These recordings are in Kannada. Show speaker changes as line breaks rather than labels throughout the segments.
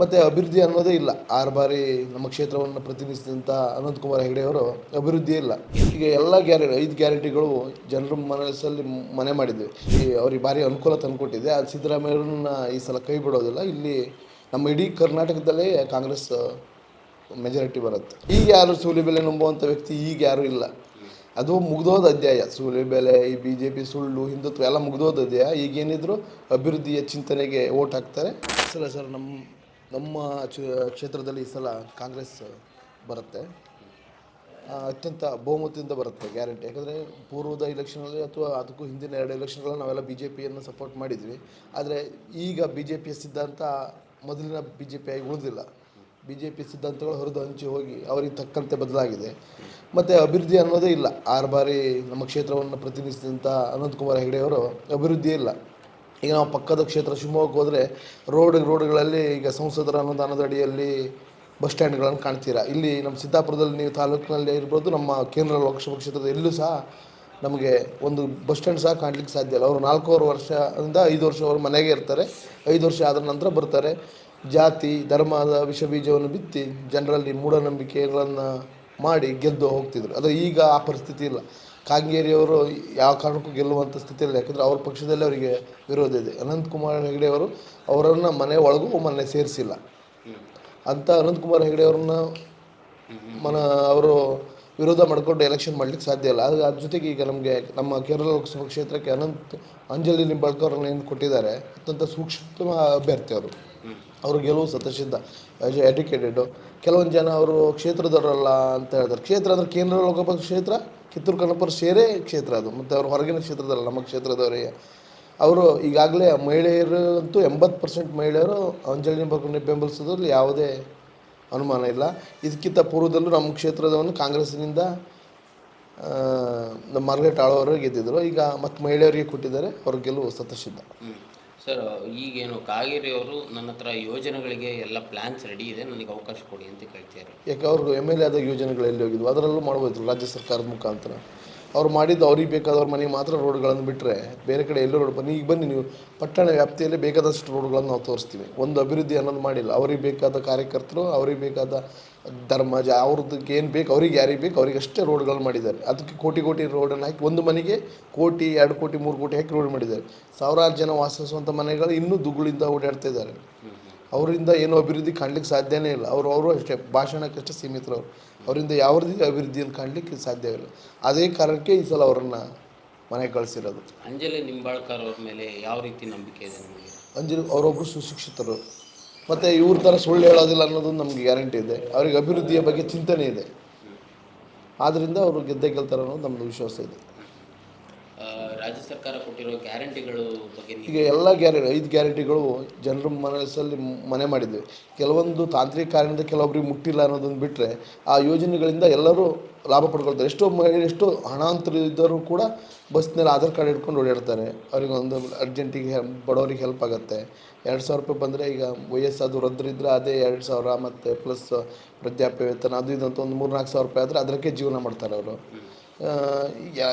ಮತ್ತು ಅಭಿವೃದ್ಧಿ ಅನ್ನೋದೇ ಇಲ್ಲ. ಆರು ಬಾರಿ ನಮ್ಮ ಕ್ಷೇತ್ರವನ್ನು ಪ್ರತಿನಿಧಿಸಿದಂಥ ಅನಂತಕುಮಾರ್ ಹೆಗಡೆ ಅವರು ಅಭಿವೃದ್ಧಿ ಇಲ್ಲ. ಈಗ ಎಲ್ಲ ಗ್ಯಾರಂಟಿ ಐದು ಗ್ಯಾರಂಟಿಗಳು ಜನರ ಮನಸ್ಸಲ್ಲಿ ಮನೆ ಮಾಡಿದ್ವಿ. ಈ ಅವ್ರಿಗೆ ಭಾರಿ ಅನುಕೂಲ ತಂದುಕೊಟ್ಟಿದೆ ಅದು ಸಿದ್ದರಾಮಯ್ಯವ್ರನ್ನ ಈ ಸಲ ಕೈ ಬಿಡೋದಿಲ್ಲ. ಇಲ್ಲಿ ನಮ್ಮ ಇಡೀ ಕರ್ನಾಟಕದಲ್ಲೇ ಕಾಂಗ್ರೆಸ್ ಮೆಜಾರಿಟಿ ಬರುತ್ತೆ. ಈಗ ಯಾರು ಸೂಲಿ ಬೆಲೆ ನಂಬುವಂಥ ವ್ಯಕ್ತಿ ಈಗ ಯಾರೂ ಇಲ್ಲ. ಅದು ಮುಗ್ದೋದ ಅಧ್ಯಾಯ. ಸೂಲಿಬೆಲೆ ಈ ಬಿ ಜೆ ಪಿ ಸುಳ್ಳು, ಹಿಂದುತ್ವ ಎಲ್ಲ ಮುಗ್ದೋದ ಅಧ್ಯಾಯ. ಈಗೇನಿದ್ರು ಅಭಿವೃದ್ಧಿಯ ಚಿಂತನೆಗೆ ಓಟ್ ಹಾಕ್ತಾರೆ. ಸಲ ಸರ್, ನಮ್ಮ ನಮ್ಮ ಕ್ಷೇತ್ರದಲ್ಲಿ ಈ ಸಲ ಕಾಂಗ್ರೆಸ್ ಬರುತ್ತೆ. ಅತ್ಯಂತ ಬಹುಮತದಿಂದ ಬರುತ್ತೆ ಗ್ಯಾರಂಟಿ. ಯಾಕಂದರೆ ಪೂರ್ವದ ಇಲೆಕ್ಷನಲ್ಲಿ ಅಥವಾ ಅದಕ್ಕೂ ಹಿಂದಿನ ಎರಡು ಎಲೆಕ್ಷನ್ಗಳಲ್ಲಿ ನಾವೆಲ್ಲ ಬಿ ಜೆ ಪಿಯನ್ನು ಸಪೋರ್ಟ್ ಮಾಡಿದ್ವಿ. ಆದರೆ ಈಗ ಬಿ ಜೆ ಪಿಯ ಸಿದ್ಧಾಂತ ಮೊದಲಿನ ಬಿ ಜೆ ಪಿ ಆಗಿ ಉಳಿದಿಲ್ಲ. ಬಿ ಜೆ ಪಿ ಸಿದ್ಧಾಂತಗಳು ಹೊರದು ಹಂಚಿ ಹೋಗಿ ಅವರಿಗೆ ತಕ್ಕಂತೆ ಬದಲಾಗಿದೆ. ಮತ್ತು ಅಭಿವೃದ್ಧಿ ಅನ್ನೋದೇ ಇಲ್ಲ. ಆರು ಬಾರಿ ನಮ್ಮ ಕ್ಷೇತ್ರವನ್ನು ಪ್ರತಿನಿಧಿಸಿದಂಥ ಅನಂತಕುಮಾರ್ ಕುಮಾರ್ ಹೆಗಡೆ ಅವರು ಅಭಿವೃದ್ಧಿ ಇಲ್ಲ. ಈಗ ನಾವು ಪಕ್ಕದ ಕ್ಷೇತ್ರ ಶಿವಮೊಗ್ಗಕ್ಕೆ ಹೋದರೆ ರೋಡ್, ರೋಡ್ಗಳಲ್ಲಿ ಈಗ ಸಂಸದರ ಅನುದಾನದ ಅಡಿಯಲ್ಲಿ ಬಸ್ ಸ್ಟ್ಯಾಂಡ್ಗಳನ್ನು ಕಾಣ್ತೀರಾ? ಇಲ್ಲಿ ನಮ್ಮ ಸಿದ್ದಾಪುರದಲ್ಲಿ ನೀವು ತಾಲೂಕಿನಲ್ಲಿ ಇರ್ಬೋದು, ನಮ್ಮ ಕೇಂದ್ರ ಲೋಕಸಭಾ ಕ್ಷೇತ್ರದ ಎಲ್ಲೂ ಸಹ ನಮಗೆ ಒಂದು ಬಸ್ ಸ್ಟ್ಯಾಂಡ್ ಸಹ ಕಾಣಲಿಕ್ಕೆ ಸಾಧ್ಯ ಇಲ್ಲ. ಅವರು ನಾಲ್ಕೂವರೆ ವರ್ಷದಿಂದ ಐದು ವರ್ಷ ಅವರು ಮನೆಗೆ ಇರ್ತಾರೆ. ಐದು ವರ್ಷ ಆದ ನಂತರ ಬರ್ತಾರೆ. ಜಾತಿ, ಧರ್ಮದ ವಿಷ ಬೀಜವನ್ನು ಬಿತ್ತಿ ಜನರಲ್ಲಿ ಮೂಢನಂಬಿಕೆಗಳನ್ನು ಮಾಡಿ ಗೆದ್ದು ಹೋಗ್ತಿದ್ರು. ಅದು ಈಗ ಆ ಪರಿಸ್ಥಿತಿ ಇಲ್ಲ. ಕಾಂಗೇರಿಯವರು ಯಾವ ಕಾರಣಕ್ಕೂ ಗೆಲ್ಲುವಂಥ ಸ್ಥಿತಿಯಲ್ಲಿ ಯಾಕಂದರೆ ಅವ್ರ ಪಕ್ಷದಲ್ಲಿ ಅವರಿಗೆ ವಿರೋಧ ಇದೆ. ಅನಂತ್ ಕುಮಾರ್ ಹೆಗಡೆ ಅವರು ಅವರನ್ನು ಮನೆ ಒಳಗೂ ಮೊನ್ನೆ ಸೇರಿಸಿಲ್ಲ. ಅಂತ ಅನಂತ್ ಕುಮಾರ್ ಹೆಗಡೆ ಅವ್ರನ್ನ ಮನ ಅವರು ವಿರೋಧ ಮಾಡಿಕೊಂಡು ಎಲೆಕ್ಷನ್ ಮಾಡಲಿಕ್ಕೆ ಸಾಧ್ಯ ಇಲ್ಲ. ಅದು ಅದ್ರ ಜೊತೆಗೆ ಈಗ ನಮಗೆ ನಮ್ಮ ಕೇರಳ ಲೋಕಸಭಾ ಕ್ಷೇತ್ರಕ್ಕೆ ಅನಂತ್ ಅಂಜಲಿ ನಿಂಬಾಳ್ಕರ್ ಅವ್ರನ್ನ ಏನು ಕೊಟ್ಟಿದ್ದಾರೆ. ಅತ್ಯಂತ ಸೂಕ್ಷ್ಮ ಅಭ್ಯರ್ಥಿ ಅವರು. ಅವರು ಗೆಲುವು ಸತಸಿದ್ಧ ಎಡ್ಯುಕೇಟೆಡು ಕೆಲವೊಂದು ಜನ ಅವರು ಕ್ಷೇತ್ರದವರಲ್ಲ ಅಂತ ಹೇಳ್ತಾರೆ. ಕ್ಷೇತ್ರ ಅಂದರೆ ಕೇಂದ್ರ ಲೋಕಸಭಾ ಕ್ಷೇತ್ರ? ಕಿತ್ತೂರು ಸೇರೆ ಸೇರೇ ಕ್ಷೇತ್ರ ಅದು. ಮತ್ತು ಅವ್ರು ಹೊರಗಿನ ಕ್ಷೇತ್ರದಲ್ಲ, ನಮ್ಮ ಕ್ಷೇತ್ರದವರಿಗೆ ಅವರು ಈಗಾಗಲೇ ಮಹಿಳೆಯರು ಅಂತೂ ಎಂಬತ್ತು ಪರ್ಸೆಂಟ್ ಮಹಿಳೆಯರು ಅಂಜಲಿ ನಿಂಬಾಳ್ಕರ್ನ ಬೆಂಬಲಿಸೋದ್ರಲ್ಲಿ ಯಾವುದೇ ಅನುಮಾನ ಇಲ್ಲ. ಇದಕ್ಕಿಂತ ಪೂರ್ವದಲ್ಲೂ ನಮ್ಮ ಕ್ಷೇತ್ರದವನ್ನು ಕಾಂಗ್ರೆಸ್ಸಿನಿಂದ ನಮ್ಮ ಮಾರ್ಗೇಟ್ ಆಳವರು ಗೆದ್ದಿದ್ರು. ಈಗ ಮತ್ತು ಮಹಿಳೆಯರಿಗೆ ಕೊಟ್ಟಿದ್ದಾರೆ ಅವ್ರ ಗೆಲುವು ಸತಸಿದ್ಧ
ಸರ್, ಈಗೇನು ಕಾಗೇರಿ ಅವರು ನನ್ನ ಹತ್ರ ಯೋಜನೆಗಳಿಗೆ ಎಲ್ಲ ಪ್ಲ್ಯಾನ್ಸ್ ರೆಡಿ ಇದೆ, ನನಗೆ ಅವಕಾಶ ಕೊಡಿ ಅಂತ ಕೇಳ್ತಿದ್ದಾರೆ.
ಯಾಕೆ ಅವ್ರಿಗೆ ಎಂ ಎಲ್ ಎ ಆದ ಯೋಜನೆಗಳು ಎಲ್ಲಿ ಹೋಗಿದ್ವು? ಅದರಲ್ಲೂ ಮಾಡ್ಬೋದು ರಾಜ್ಯ ಸರ್ಕಾರದ ಮುಖಾಂತರ. ಅವ್ರು ಮಾಡಿದ್ದು ಅವ್ರಿಗೆ ಬೇಕಾದವ್ರ ಮನೆಗೆ ಮಾತ್ರ ರೋಡ್ಗಳನ್ನು ಬಿಟ್ಟರೆ ಬೇರೆ ಕಡೆ ಎಲ್ಲೂ ರೋಡ್ ಬನ್ನಿ. ಈಗ ಬನ್ನಿ ನೀವು ಪಟ್ಟಣ ವ್ಯಾಪ್ತಿಯಲ್ಲಿ ಬೇಕಾದಷ್ಟು ರೋಡ್ಗಳನ್ನು ನಾವು ತೋರಿಸ್ತೀವಿ. ಒಂದು ಅಭಿವೃದ್ಧಿ ಅನ್ನೋದು ಮಾಡಿಲ್ಲ. ಅವ್ರಿಗೆ ಬೇಕಾದ ಕಾರ್ಯಕರ್ತರು, ಅವ್ರಿಗೆ ಬೇಕಾದ ಧರ್ಮ, ಜ ಏನು ಬೇಕು, ಅವ್ರಿಗೆ ಯಾರಿಗೆ ಬೇಕು, ಅವ್ರಿಗೆ ಅಷ್ಟೇ ರೋಡ್ಗಳು ಮಾಡಿದ್ದಾರೆ. ಅದಕ್ಕೆ ಕೋಟಿ ಕೋಟಿ ರೋಡನ್ನು ಹಾಕಿ ಒಂದು ಮನೆಗೆ ಕೋಟಿ, ಎರಡು ಕೋಟಿ, ಮೂರು ಕೋಟಿ ಹಾಕಿ ರೋಡ್ ಮಾಡಿದ್ದಾರೆ. ಸಾವಿರಾರು ಜನ ವಾಸಿಸುವಂಥ ಮನೆಗಳು ಇನ್ನೂ ದುಗ್ಗಳಿಂದ ಓಡಾಡ್ತಾ ಇದ್ದಾರೆ. ಅವರಿಂದ ಏನು ಅಭಿವೃದ್ಧಿ ಕಾಣಲಿಕ್ಕೆ ಸಾಧ್ಯನೇ ಇಲ್ಲ. ಅವರು ಅವರು ಅಷ್ಟೇ ಭಾಷಣಕ್ಕಷ್ಟೇ ಸೀಮಿತರು ಅವರು ಅವರಿಂದ ಯಾವ ರೀತಿ ಅಭಿವೃದ್ಧಿಯನ್ನು ಕಾಣಲಿಕ್ಕೆ ಸಾಧ್ಯವಿಲ್ಲ ಅದೇ ಕಾರಣಕ್ಕೆ ಈ ಸಲ ಅವರನ್ನು ಮನೆಗೆ ಕಳಿಸಿರೋದು.
ಅಂಜಲಿ ನಿಂಬಾಳ್ಕರ್ ಅವ್ರ ಮೇಲೆ ಯಾವ ರೀತಿ ನಂಬಿಕೆ ಇದೆ ನಿಮಗೆ?
ಅಂಜಲಿ ಅವರೊಬ್ಬರು ಸುಶಿಕ್ಷಿತರು. ಮತ್ತು ಇವ್ರ ಥರ ಸುಳ್ಳು ಹೇಳೋದಿಲ್ಲ ಅನ್ನೋದು ನಮಗೆ ಗ್ಯಾರಂಟಿ ಇದೆ. ಅವ್ರಿಗೆ ಅಭಿವೃದ್ಧಿಯ ಬಗ್ಗೆ ಚಿಂತನೆ ಇದೆ. ಆದ್ದರಿಂದ ಅವರು ಗೆದ್ದೇ ಗೆಲ್ತಾರೆ ಅನ್ನೋದು ನಮ್ಮದು ವಿಶ್ವಾಸ ಇದೆ.
ರಾಜ್ಯ ಸರ್ಕಾರ ಕೊಟ್ಟಿರೋ ಗ್ಯಾರಂಟಿಗಳು ಬಗ್ಗೆ
ಈಗ ಎಲ್ಲ ಗ್ಯಾರಂಟಿ ಐದು ಗ್ಯಾರಂಟಿಗಳು ಜನರ ಮನಸ್ಸಲ್ಲಿ ಮನೆ ಮಾಡಿದ್ವಿ. ಕೆಲವೊಂದು ತಾಂತ್ರಿಕ ಕಾರಣದಿಂದ ಕೆಲವೊಬ್ಬರಿಗೆ ಮುಟ್ಟಿಲ್ಲ ಅನ್ನೋದನ್ನು ಬಿಟ್ಟರೆ ಆ ಯೋಜನೆಗಳಿಂದ ಎಲ್ಲರೂ ಲಾಭ ಪಡ್ಕೊಳ್ತಾರೆ. ಎಷ್ಟೋ ಮಹಿಳೆ ಎಷ್ಟೋ ಹಣಾಂತರ ಇದ್ದರೂ ಕೂಡ ಬಸ್ನಲ್ಲಿ ಆಧಾರ್ ಕಾರ್ಡ್ ಹಿಡ್ಕೊಂಡು ಓಡಾಡ್ತಾರೆ. ಅವ್ರಿಗೆ ಒಂದು ಅರ್ಜೆಂಟಿಗೆ ಬಡವರಿಗೆ ಹೆಲ್ಪ್ ಆಗುತ್ತೆ. ಎರಡು ಸಾವಿರ ರೂಪಾಯಿ ಬಂದರೆ ಈಗ ವಯಸ್ಸಾದ ವೃದ್ಧರಿದ್ದರೆ ಅದೇ ಎರಡು ಸಾವಿರ ಮತ್ತು ಪ್ಲಸ್ ವೃದ್ಧಾಪ್ಯ ವೇತನ ಅದು ಇದಂತ ಒಂದು ಮೂರು ನಾಲ್ಕು ಸಾವಿರ ರೂಪಾಯಿ ಆದರೆ ಅದಕ್ಕೆ ಜೀವನ ಮಾಡ್ತಾರೆ ಅವರು.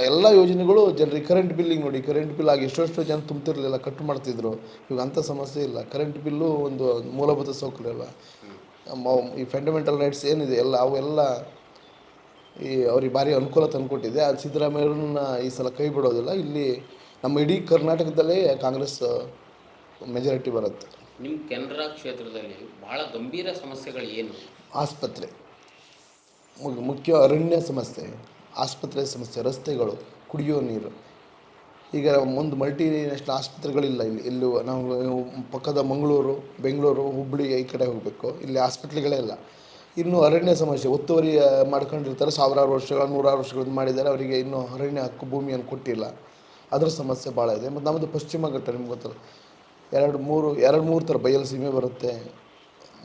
ಎಲ್ಲ ಯೋಜನೆಗಳು ಜನರಿಗೆ ಕರೆಂಟ್ ಬಿಲ್ಲಿಗೆ ನೋಡಿ ಕರೆಂಟ್ ಬಿಲ್ ಆಗಿ ಎಷ್ಟೆಷ್ಟು ಜನ ತುಂಬ್ತಿರಲಿಲ್ಲ ಕಟ್ ಮಾಡ್ತಿದ್ರು. ಇವಾಗ ಅಂಥ ಸಮಸ್ಯೆ ಇಲ್ಲ. ಕರೆಂಟ್ ಬಿಲ್ಲು ಒಂದು ಮೂಲಭೂತ ಸೌಕರ್ಯ ಅಲ್ಲ. ಈ ಫಂಡಮೆಂಟಲ್ ರೈಟ್ಸ್ ಏನಿದೆ ಎಲ್ಲ ಅವೆಲ್ಲ ಈ ಅವ್ರಿಗೆ ಭಾರಿ ಅನುಕೂಲ ತಂದುಕೊಟ್ಟಿದೆ. ಅದು ಸಿದ್ದರಾಮಯ್ಯವ್ರನ್ನ ಈ ಸಲ ಕೈ ಬಿಡೋದಿಲ್ಲ. ಇಲ್ಲಿ ನಮ್ಮ ಇಡೀ ಕರ್ನಾಟಕದಲ್ಲೇ ಕಾಂಗ್ರೆಸ್ ಮೆಜಾರಿಟಿ ಬರುತ್ತೆ.
ನಿಮ್ಮ ಕೆನರಾ ಕ್ಷೇತ್ರದಲ್ಲಿ ಭಾಳ ಗಂಭೀರ ಸಮಸ್ಯೆಗಳು ಏನು?
ಆಸ್ಪತ್ರೆ. ಮುಖ್ಯ ಅರಣ್ಯ ಸಮಸ್ಯೆ. ಆಸ್ಪತ್ರೆ ಸಮಸ್ಯೆ, ರಸ್ತೆಗಳು, ಕುಡಿಯೋ ನೀರು. ಈಗ ಒಂದು ಮಲ್ಟಿ ನ್ಯಾಷನಲ್ ಆಸ್ಪತ್ರೆಗಳಿಲ್ಲ ಇಲ್ಲಿ. ಇಲ್ಲಿ ನಾವು ಪಕ್ಕದ ಮಂಗಳೂರು, ಬೆಂಗಳೂರು ಹುಬ್ಬಳ್ಳಿ ಈ ಕಡೆ ಹೋಗಬೇಕು. ಇಲ್ಲಿ ಆಸ್ಪತ್ರೆಗಳೇ ಇಲ್ಲ. ಇನ್ನು ಅರಣ್ಯ ಸಮಸ್ಯೆ ಒತ್ತುವರಿ ಮಾಡ್ಕೊಂಡಿರ್ತಾರೆ. ಸಾವಿರಾರು ವರ್ಷಗಳ, ನೂರಾರು ವರ್ಷಗಳಿಂದ ಮಾಡಿದ್ದಾರೆ. ಅವರಿಗೆ ಇನ್ನೂ ಅರಣ್ಯ ಹಕ್ಕು ಭೂಮಿಯನ್ನು ಕೊಟ್ಟಿಲ್ಲ. ಅದರ ಸಮಸ್ಯೆ ಭಾಳ ಇದೆ. ಮತ್ತು ನಮ್ಮದು ಪಶ್ಚಿಮ ಘಟ್ಟ, ನಿಮ್ಗೆ ಗೊತ್ತಲ್ಲ. ಎರಡು ಮೂರು ಎರಡು ಮೂರು ಥರ ಬಯಲು ಸೀಮೆ ಬರುತ್ತೆ.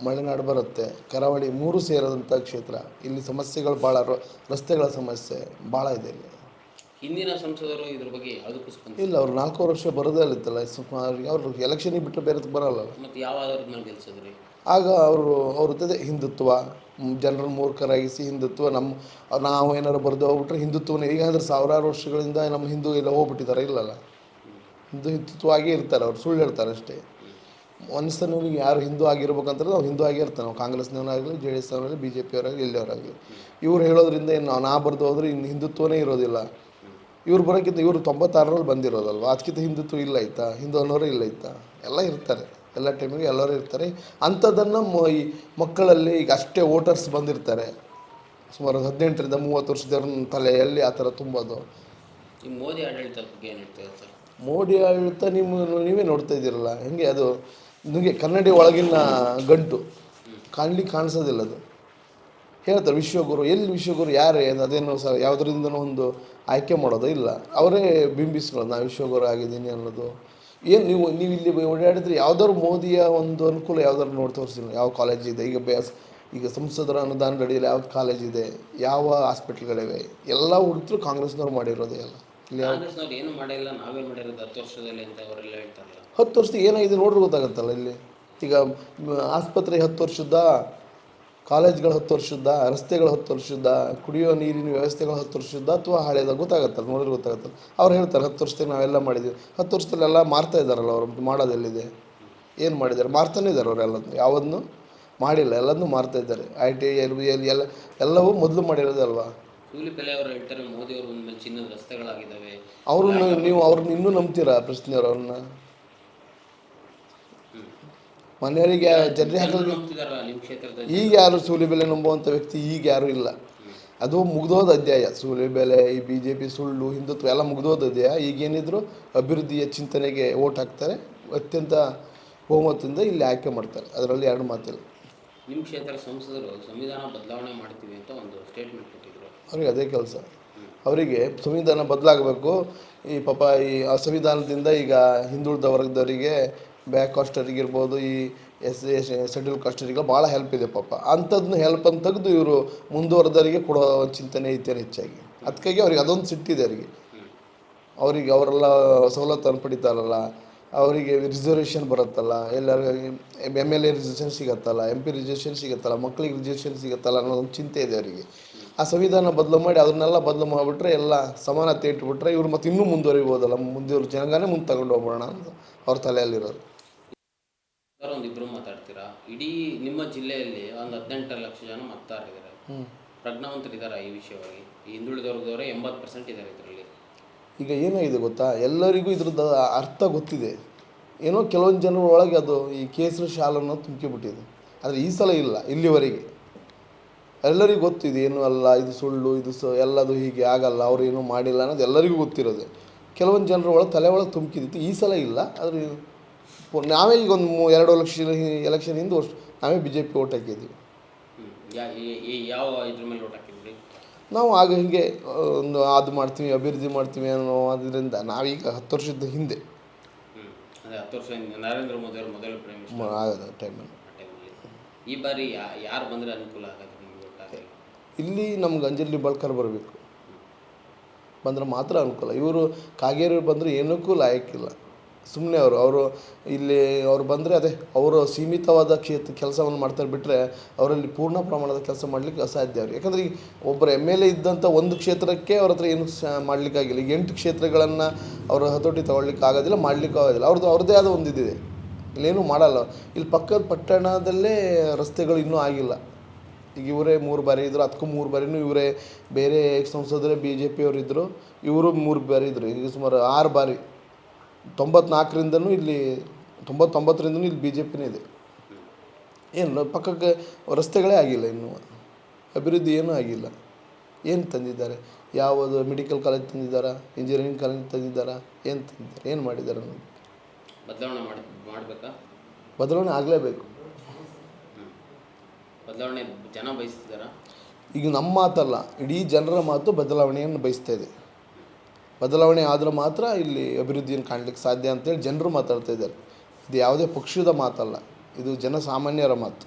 ಮಲೆನಾಡು ಬರುತ್ತೆ. ಕರಾವಳಿ ಮೂರು ಸೇರಿದಂಥ ಕ್ಷೇತ್ರ. ಇಲ್ಲಿ ಸಮಸ್ಯೆಗಳು ಭಾಳ ರಸ್ತೆಗಳ ಸಮಸ್ಯೆ ಭಾಳ ಇದೆ ಇಲ್ಲಿ.
ಹಿಂದಿನ ಸಂಸದರು ಇದ್ರ ಬಗ್ಗೆ ಯಾವುದಕ್ಕೂ
ಇಲ್ಲ ಅವ್ರು ನಾಲ್ಕು ವರ್ಷ ಬರೋದೇ ಇತ್ತಲ್ಲ. ಸುಮಾರು ಅವರು ಎಲೆಕ್ಷನಿಗೆ ಬಿಟ್ಟರೆ ಬೇರೆ ಬರಲ್ಲ
ಮತ್ತು ಯಾವ ಆಧಾರದ ಮೇಲೆ ಗೆಲ್ಸಿದ್ರಿ?
ಆಗ ಅವರು ಅವ್ರದ್ದೇ ಹಿಂದುತ್ವ ಜನರನ್ನು ಮೂರ್ಖರಾಗಿಸಿ ಹಿಂದುತ್ವ ನಮ್ಮ ನಾವು ಏನಾರು ಬರೆದು ಹೋಗ್ಬಿಟ್ರೆ ಹಿಂದುತ್ವನೇ. ಈಗ ಅಂದ್ರೆ ಸಾವಿರಾರು ವರ್ಷಗಳಿಂದ ನಮ್ಮ ಹಿಂದೂ ಎಲ್ಲ ಹೋಗ್ಬಿಟ್ಟಿದ್ದಾರೆ ಇಲ್ಲಲ್ಲ. ಹಿಂದೂ ಹಿಂದುತ್ವ ಆಗೇ ಇರ್ತಾರೆ ಅವ್ರು ಸುಳ್ಳು ಹೇಳ್ತಾರೆ ಅಷ್ಟೇ. ಮನಸ್ಸಿನವನಿಗೆ ಯಾರು ಹಿಂದೂ ಆಗಿರ್ಬೇಕಂತಾರೆ ನಾವು ಹಿಂದೂ ಆಗೇ ಇರ್ತಾನೆ ನಾವು ಕಾಂಗ್ರೆಸ್ನವನಾಗಲಿ ಜೆ ಡಿ ಎಸ್ನವರಾಗಲಿ ಬಿ ಜೆ ಪಿಯವರಾಗಲಿ ಎಲ್ಲಿಯವರಾಗಲಿ. ಇವ್ರು ಹೇಳೋದ್ರಿಂದ ಏನು ನಾವು, ನಾ ಬರೆದು ಹೋದ್ರೆ ಇನ್ನು ಹಿಂದುತ್ವನೇ ಇರೋದಿಲ್ಲ. ಇವ್ರು ಬರೋಕ್ಕಿಂತ ಇವರು ತೊಂಬತ್ತಾರರಲ್ಲಿ ಬಂದಿರೋದಲ್ವ? ಅದಕ್ಕಿಂತ ಹಿಂದುತ್ವ ಇಲ್ಲ ಆಯ್ತಾ? ಹಿಂದೂ ಅನ್ನೋರು ಇಲ್ಲ ಆಯ್ತಾ? ಎಲ್ಲ ಇರ್ತಾರೆ. ಎಲ್ಲ ಟೈಮಿಗೆ ಎಲ್ಲರೂ ಇರ್ತಾರೆ. ಅಂಥದ್ದನ್ನು ಮ, ಈ ಮಕ್ಕಳಲ್ಲಿ ಈಗ ಅಷ್ಟೇ ವೋಟರ್ಸ್ ಬಂದಿರ್ತಾರೆ. ಸುಮಾರು ಹದಿನೆಂಟರಿಂದ ಮೂವತ್ತು ವರ್ಷದವ್ರ ತಲೆಯಲ್ಲಿ ಆ ಥರ ತುಂಬೋದು.
ಈ ಮೋದಿ ಆಡಳಿತ ಬಗ್ಗೆ ಏನು ಹೇಳ್ತಾರೆ ಸರ್?
ಮೋಡಿ ಆಡಳಿತ ನಿಮ್ಮ ನೀವೇ ನೋಡ್ತಾ ಇದ್ದೀರಲ್ಲ, ಹೆಂಗೆ ಅದು ನಿಮಗೆ ಕನ್ನಡಿ ಒಳಗಿನ ಗಂಟು ಕಾಣಲಿಕ್ಕೆ ಕಾಣಿಸೋದಿಲ್ಲ ಅದು. ಹೇಳ್ತಾರೆ ವಿಶ್ವಗುರು, ಎಲ್ಲಿ ವಿಶ್ವಗುರು ಯಾರೇ ಅದು ಅದೇನೋ ಸಹ ಯಾವುದರಿಂದನೂ ಒಂದು ಆಯ್ಕೆ ಮಾಡೋದು ಇಲ್ಲ. ಅವರೇ ಬಿಂಬಿಸ್ಕೊಳ್ಳೋದು ನಾನು ವಿಶ್ವಗುರು ಆಗಿದ್ದೀನಿ ಅನ್ನೋದು. ಏನು ನೀವು ನೀವು ಇಲ್ಲಿ ಓಡಾಡಿದ್ರೆ ಯಾವ್ದಾದ್ರು ಮೋದಿಯ ಒಂದು ಅನುಕೂಲ ಯಾವ್ದಾದ್ರು ನೋಡಿ ತೋರಿಸಿಲ್ಲ ಯಾವ ಕಾಲೇಜ್ ಇದೆ, ಈಗ ಬೇಸ್, ಈಗ ಸಂಸದರ ಅನುದಾನದಡಿಯಲ್ಲಿ ಯಾವ ಕಾಲೇಜ್ ಇದೆ, ಯಾವ ಹಾಸ್ಪಿಟ್ಲ್ಗಳಿವೆ ಎಲ್ಲ ಹುಡುಕ್ರು ಕಾಂಗ್ರೆಸ್ನವ್ರು ಮಾಡಿರೋದೇ ಎಲ್ಲ
ಏನು ಮಾಡಿಲ್ಲ ನಾವೇನು ಮಾಡಿರೋದು ಹತ್ತು ವರ್ಷದಲ್ಲಿ ಅಂತ ಅವರೆಲ್ಲ ಹೇಳ್ತಾರಲ್ಲ.
ಹತ್ತು ವರ್ಷದ ಏನಾಗಿದೆ ನೋಡ್ರಿ ಗೊತ್ತಾಗುತ್ತಲ್ಲ ಇಲ್ಲಿ? ಈಗ ಆಸ್ಪತ್ರೆ ಹತ್ತು ವರ್ಷದ ಕಾಲೇಜ್ಗಳು ಹತ್ತು ವರ್ಷದ ರಸ್ತೆಗಳು ಹತ್ತು ವರ್ಷದ ಕುಡಿಯೋ ನೀರಿನ ವ್ಯವಸ್ಥೆಗಳು ಹತ್ತು ವರ್ಷದ ಅಥವಾ ಹಳೆಯದ ಗೊತ್ತಾಗತ್ತಲ್ಲ ನೋಡಿದ್ರೆ ಗೊತ್ತಾಗತ್ತಲ್ಲ. ಅವ್ರು ಹೇಳ್ತಾರೆ ಹತ್ತು ವರ್ಷದಲ್ಲಿ ನಾವೆಲ್ಲ ಮಾಡಿದ್ವಿ. ಹತ್ತು ವರ್ಷದಲ್ಲೆಲ್ಲ ಮಾರ್ತಾ ಇದ್ದಾರಲ್ಲ ಅವರು ಮಾಡೋದೆಲ್ಲಿದೆ? ಏನು ಮಾಡಿದ್ದಾರೆ? ಮಾರ್ತಾನೇ ಇದ್ದಾರೆ ಅವರೆಲ್ಲ ಯಾವನ್ನೂ ಮಾಡಿಲ್ಲ ಎಲ್ಲದನ್ನೂ ಮಾರ್ತಾ ಇದ್ದಾರೆ. I T L B L ಎಲ್ಲ ಎಲ್ಲವೂ ಮೊದಲು ಮಾಡಿರೋದೇ ಅಲ್ವಾ?
ಕೂಲಿ ಬೆಲೆ ಅವರು ಹೇಳ್ತಾರೆ ಮೋದಿ ಅವರು ಮೇಲೆ ಚಿನ್ನದ ರಸ್ತೆಗಳಾಗಿದ್ದಾವೆ.
ಅವ್ರನ್ನ ನೀವು ಅವ್ರನ್ನ ಇನ್ನೂ ನಂಬ್ತೀರಾ ಪ್ರಶ್ನೆಯವ್ರು ಅವ್ರನ್ನ? ಮನೆಯವರಿಗೆ ಜರ್ರಿ
ಹಾಕಿದ್ರು ನಂಬ್ತಿದಾರಲ್ಲ ನಿಮ್ಮ
ಈಗ ಯಾರು ಸೂಲಿ ಬೆಲೆ ನಂಬುವಂಥ ವ್ಯಕ್ತಿ ಈಗ ಯಾರು ಇಲ್ಲ. ಅದು ಮುಗ್ದೋದ ಅಧ್ಯಾಯ. ಸೂಲಿಬೆಲೆ ಈ ಬಿ ಜೆ ಪಿ ಸುಳ್ಳು ಹಿಂದುತ್ವ ಎಲ್ಲ ಮುಗ್ದೋದ ಅಧ್ಯಾಯ. ಈಗೇನಿದ್ರು ಅಭಿವೃದ್ಧಿಯ ಚಿಂತನೆಗೆ ಓಟ್ ಹಾಕ್ತಾರೆ ಅತ್ಯಂತ ಬಹುಮತದಿಂದ ಇಲ್ಲಿ ಆಯ್ಕೆ ಮಾಡ್ತಾರೆ. ಅದರಲ್ಲಿ ಎರಡು ಮಾತಿಲ್ಲ.
ನಿಮ್ಮ ಕ್ಷೇತ್ರ ಸಂಸದರು ಸಂವಿಧಾನ ಬದಲಾವಣೆ ಮಾಡ್ತೀವಿ ಅಂತ ಒಂದು ಸ್ಟೇಟ್ಮೆಂಟ್
ಅವ್ರಿಗೆ ಅದೇ ಕೆಲಸ. ಅವರಿಗೆ ಸಂವಿಧಾನ ಬದಲಾಗಬೇಕು. ಈ ಪಾಪ ಈ ಆ ಸಂವಿಧಾನದಿಂದ ಈಗ ಹಿಂದುಳಿದ ವರ್ಗದವರಿಗೆ ಬ್ಯಾಕ್ ಕಾಸ್ಟರಿಗಿರ್ಬೋದು ಈ ಎಸ್ ಎಸ್ ಶೆಡ್ಯೂಲ್ ಕಾಸ್ಟರಿಗೆ ಭಾಳ ಹೆಲ್ಪ್ ಇದೆ ಪಾಪ. ಅಂಥದ್ದನ್ನ ಹೆಲ್ಪ್ ಅಂತ ತೆಗೆದು ಇವರು ಮುಂದುವರೆದವರಿಗೆ ಕೊಡೋ ಚಿಂತನೆ ಐತೆ ಹೆಚ್ಚಾಗಿ. ಅದಕ್ಕಾಗಿ ಅವ್ರಿಗೆ ಅದೊಂದು ಸಿಟ್ಟಿದೆ ಅವರಿಗೆ. ಅವರಿಗೆ ಅವರೆಲ್ಲ ಸವಲತ್ತನ್ನು ಪಡಿತಾರಲ್ಲ. ಅವರಿಗೆ ರಿಸರ್ವೇಷನ್ ಬರುತ್ತಲ್ಲ. ಎಲ್ಲರ ಎಂ ಎಲ್ ಎ ರಿಸರ್ವೇಷನ್ ಸಿಗತ್ತಲ್ಲ ಎಂ ಪಿ ರಿಸರ್ವೇಷನ್ ಸಿಗತ್ತಲ್ಲ ಮಕ್ಕಳಿಗೆ ರಿಸರ್ವೇಷನ್ ಸಿಗತ್ತಲ್ಲ ಅನ್ನೋದೊಂದು ಚಿಂತೆ ಇದೆ ಅವರಿಗೆ. ಆ ಸಂವಿಧಾನ ಬದಲು ಮಾಡಿ ಅದನ್ನೆಲ್ಲ ಬದಲು ಮಾಡಿಬಿಟ್ರೆ ಎಲ್ಲ ಸಮಾನತೆ ಇಟ್ಬಿಟ್ರೆ ಇವ್ರು ಮತ್ತೆ ಇನ್ನೂ ಮುಂದುವರಿಬೋದಲ್ಲ ಮುಂದೆ ಜನಾಂಗನೇ ಮುಂದೆ ತಗೊಂಡು ಹೋಗೋಣ ಅಂತ ಅವ್ರ ತಲೆಯಲ್ಲಿರೋದು.
ಇಬ್ಬರು ಮಾತಾಡ್ತೀರಾ? ಇಡೀ ನಿಮ್ಮ ಜಿಲ್ಲೆಯಲ್ಲಿ ಒಂದು ಹದಿನೆಂಟು ಲಕ್ಷ ಜನ ಮತದಾರರಿದ್ದಾರೆ ಪ್ರಜ್ಞಾವಂತರಿದ್ದಾರೆ ಈ ವಿಷಯವಾಗಿ. ಹಿಂದುಳಿದ ವರ್ಗದವರೇ ಎಂಬತ್ತು ಪರ್ಸೆಂಟ್ ಇದ್ದಾರೆ ಇದರಲ್ಲಿ.
ಈಗ ಏನಾಗಿದೆ ಗೊತ್ತಾ? ಎಲ್ಲರಿಗೂ ಇದ್ರದ್ದು ಅರ್ಥ ಗೊತ್ತಿದೆ. ಏನೋ ಕೆಲವೊಂದು ಜನರ ಒಳಗೆ ಅದು ಈ ಕೇಸರಿ ಶಾಲನ್ನು ತುಂಬಿಬಿಟ್ಟಿದೆ. ಆದರೆ ಈ ಸಲ ಇಲ್ಲ ಇಲ್ಲಿವರೆಗೆ. ಎಲ್ಲರಿಗೂ ಗೊತ್ತಿದೆ ಏನು ಅಲ್ಲ ಇದು ಸುಳ್ಳು ಇದು ಸ ಎಲ್ಲದು ಹೀಗೆ ಆಗಲ್ಲ ಅವ್ರು ಏನು ಮಾಡಿಲ್ಲ ಅನ್ನೋದು ಎಲ್ಲರಿಗೂ ಗೊತ್ತಿರೋದು. ಕೆಲವೊಂದು ಜನರ ಒಳಗೆ ತಲೆ ಒಳಗೆ ತುಂಬಿಕಿದ್ದಿತ್ತು ಈ ಸಲ ಇಲ್ಲ ಆದರೆ ನಾವೇ ಈಗ ಒಂದು ಎರಡು ಲಕ್ಷ ಎಲೆಕ್ಷನ್ ಹಿಂದೆ ವರ್ಷ ನಾವೇ ಬಿ ಜೆ ಪಿ ಓಟ್ ಹಾಕಿದ್ವಿ
ಯಾವ ಇದ್ರ ಮೇಲೆ ಓಟ್
ನಾವು ಆಗ ಹೀಗೆ ಒಂದು ಅದು ಮಾಡ್ತೀವಿ ಅಭಿವೃದ್ಧಿ ಮಾಡ್ತೀವಿ ಅನ್ನೋ ಅದರಿಂದ ನಾವೀಗ ಹತ್ತು ವರ್ಷದ ಹಿಂದೆ.
ನರೇಂದ್ರ ಮೋದಿ ಅವರು ಮೊದಲ
ಟೈಮಲ್ಲಿ
ಈ ಬಾರಿ ಯಾರು ಬಂದರೆ ಅನುಕೂಲ
ಇಲ್ಲಿ ನಮ್ಗೆ ಅಂಜಲಿ ಬಳ್ಕರ್ ಬರಬೇಕು. ಬಂದರೆ ಮಾತ್ರ ಅನುಕೂಲ. ಇವರು ಕಾಗೇರಿ ಬಂದರೆ ಏನಕ್ಕೂ ಲಾಯಕ್ಕಿಲ್ಲ. ಸುಮ್ಮನೆ ಅವರು ಅವರು ಇಲ್ಲಿ ಅವ್ರು ಬಂದರೆ ಅದೇ, ಅವರು ಸೀಮಿತವಾದ ಕ್ಷೇತ್ರ ಕೆಲಸವನ್ನು ಮಾಡ್ತಾರೆ ಬಿಟ್ಟರೆ ಅವರಲ್ಲಿ ಪೂರ್ಣ ಪ್ರಮಾಣದ ಕೆಲಸ ಮಾಡಲಿಕ್ಕೆ ಅಸಾಧ್ಯ ಅವರು. ಯಾಕಂದರೆ ಈಗ ಒಬ್ಬರು ಎಂ ಎಲ್ ಎ ಇದ್ದಂಥ ಒಂದು ಕ್ಷೇತ್ರಕ್ಕೆ ಅವ್ರ ಹತ್ರ ಏನು ಸ ಮಾಡಲಿಕ್ಕಾಗಿಲ್ಲ. ಈಗ ಎಂಟು ಕ್ಷೇತ್ರಗಳನ್ನು ಅವರ ಹತೋಟಿ ತಗೊಳ್ಲಿಕ್ಕೆ ಆಗೋದಿಲ್ಲ, ಮಾಡಲಿಕ್ಕೂ ಆಗೋದಿಲ್ಲ. ಅವ್ರದ್ದು ಅವ್ರದ್ದೇ ಆದ ಒಂದು ಇದಿದೆ ಇಲ್ಲೇನೂ ಮಾಡಲ್ಲ ಇಲ್ಲಿ ಪಕ್ಕದ ಪಟ್ಟಣದಲ್ಲೇ ರಸ್ತೆಗಳು ಇನ್ನೂ ಆಗಿಲ್ಲ. ಈಗ ಇವರೇ ಮೂರು ಬಾರಿ ಇದ್ದರು ಅದಕ್ಕೂ ಮೂರು ಬಾರಿನೂ ಇವರೇ ಬೇರೆ ಸಂಸದರೇ ಬಿ ಜೆ ಪಿಯವರು ಇದ್ದರು ಇವರು ಮೂರು ಬಾರಿ ಇದ್ದರು ಈಗ ಸುಮಾರು ಆರು ಬಾರಿ. ತೊಂಬತ್ನಾಲ್ಕರಿಂದನೂ ಇಲ್ಲಿ ತೊಂಬತ್ತೊಂಬತ್ತರಿಂದನೂ ಇಲ್ಲಿ ಬಿ ಜೆ ಪಿನೇ ಇದೆ. ಏನು ಪಕ್ಕಕ್ಕೆ ರಸ್ತೆಗಳೇ ಆಗಿಲ್ಲ ಇನ್ನೂ. ಅಭಿವೃದ್ಧಿ ಏನೂ ಆಗಿಲ್ಲ. ಏನು ತಂದಿದ್ದಾರೆ? ಯಾವುದು ಮೆಡಿಕಲ್ ಕಾಲೇಜ್ ತಂದಿದ್ದಾರಾ? ಇಂಜಿನಿಯರಿಂಗ್ ಕಾಲೇಜ್ ತಂದಿದ್ದಾರಾ? ಏನು ತಂದಿದ್ದಾರೆ? ಏನು ಮಾಡಿದ್ದಾರೆ ಅನ್ನೋದು.
ಬದಲಾವಣೆ ಮಾಡಿ ಮಾಡಬೇಕಾ?
ಬದಲಾವಣೆ ಆಗಲೇಬೇಕು.
ಬದಲಾವಣೆ ಜನ ಬಯಸ್ತಿದ್ದಾರಾ?
ಈಗ ನಮ್ಮ ಮಾತಲ್ಲ, ಇಡೀ ಜನರ ಮಾತು ಬದಲಾವಣೆಯನ್ನು ಬಯಸ್ತಾ ಇದೆ. ಬದಲಾವಣೆ ಆದರೆ ಮಾತ್ರ ಇಲ್ಲಿ ಅಭಿವೃದ್ಧಿಯನ್ನು ಕಾಣಲಿಕ್ಕೆ ಸಾಧ್ಯ ಅಂತೇಳಿ ಜನರು ಮಾತಾಡ್ತಾ ಇದ್ದಾರೆ. ಇದು ಯಾವುದೇ ಪಕ್ಷದ ಮಾತಲ್ಲ, ಇದು ಜನಸಾಮಾನ್ಯರ ಮಾತು.